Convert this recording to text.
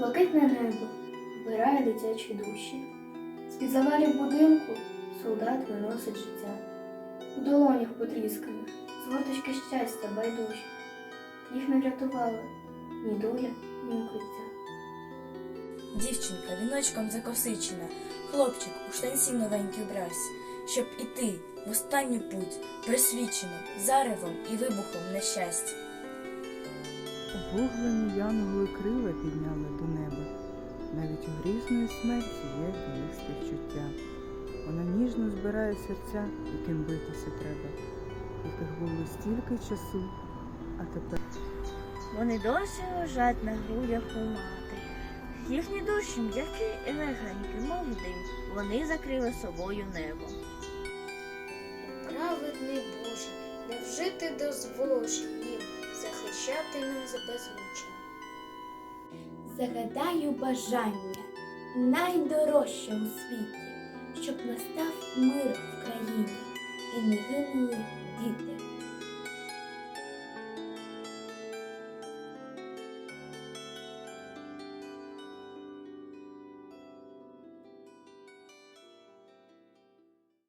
Блакитне небо вбирає дитячі душі. З-під завалів будинку солдат виносить життя. У долонях потрісканих, згорточки щастя байдужі. Їх не врятували ні доля, ні укриття. Дівчинка віночком закосичена, хлопчик у штанці новенькій вбрався, щоб іти в останню путь, присвічено заревом і вибухом нещастя. Обуглені янголи крила підняли до неба. Навіть у грізної смерті є до них співчуття. Вона ніжно збирає серця, яким битися треба, яких було стільки часу, а тепер. Вони досі лежать на грудях у мати. Їхні душі м'які і легенькі, мов дим. Вони закрили собою небо. Праведний Боже, невже ти дозволиш їм захищати за беззвучно? Загадаю бажання найдорожче у світі, щоб настав мир в країні і не гинули діти